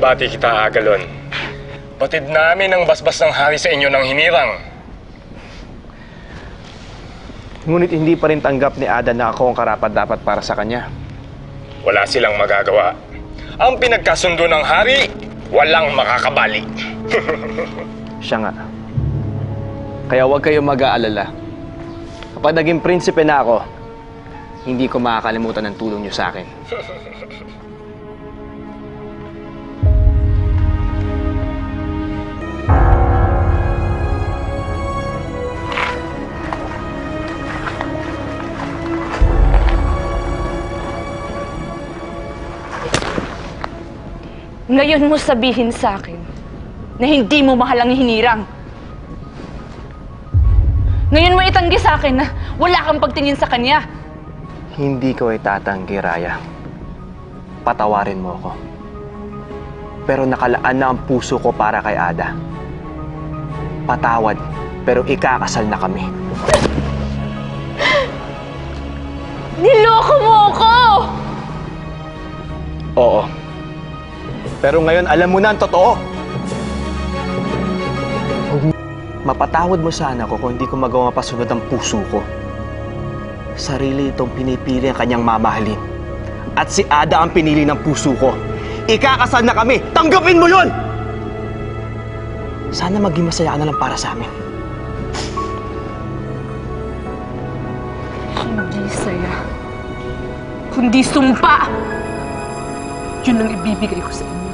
Binabati kita, Agalon. Batid namin ang basbas ng hari sa inyo ng hinirang. Ngunit hindi pa rin tanggap ni Ada na ako ang karapat-dapat para sa kanya. Wala silang magagawa. Ang pinagkasundo ng hari, walang makakabali. Siya nga. Kaya huwag kayong mag-aalala. Kapag naging prinsipe na ako, hindi ko makakalimutan ng tulong niyo sa akin. Ngayon mo sabihin sa akin na hindi mo mahal ang hinirang. Ngayon mo itanggi sa akin na wala kang pagtingin sa kanya. Hindi ko ay tatanggi, Raya. Patawarin mo ako. Pero nakalaan na ang puso ko para kay Ada. Patawad, pero ikakasal na kami. Niloko mo ako! Oo. Pero ngayon, alam mo na ang totoo. Mapatawad mo sana ako kung hindi ko magawa mapasunod ang puso ko. Sarili itong pinipili ang kanyang mamahalin. At si Ada ang pinili ng puso ko. Ikakasal na kami! Tanggapin mo yun! Sana maging masaya ka na lang para sa amin. Hindi saya. Kundi sumpa! Yun ang ibibigay ko sa inyo.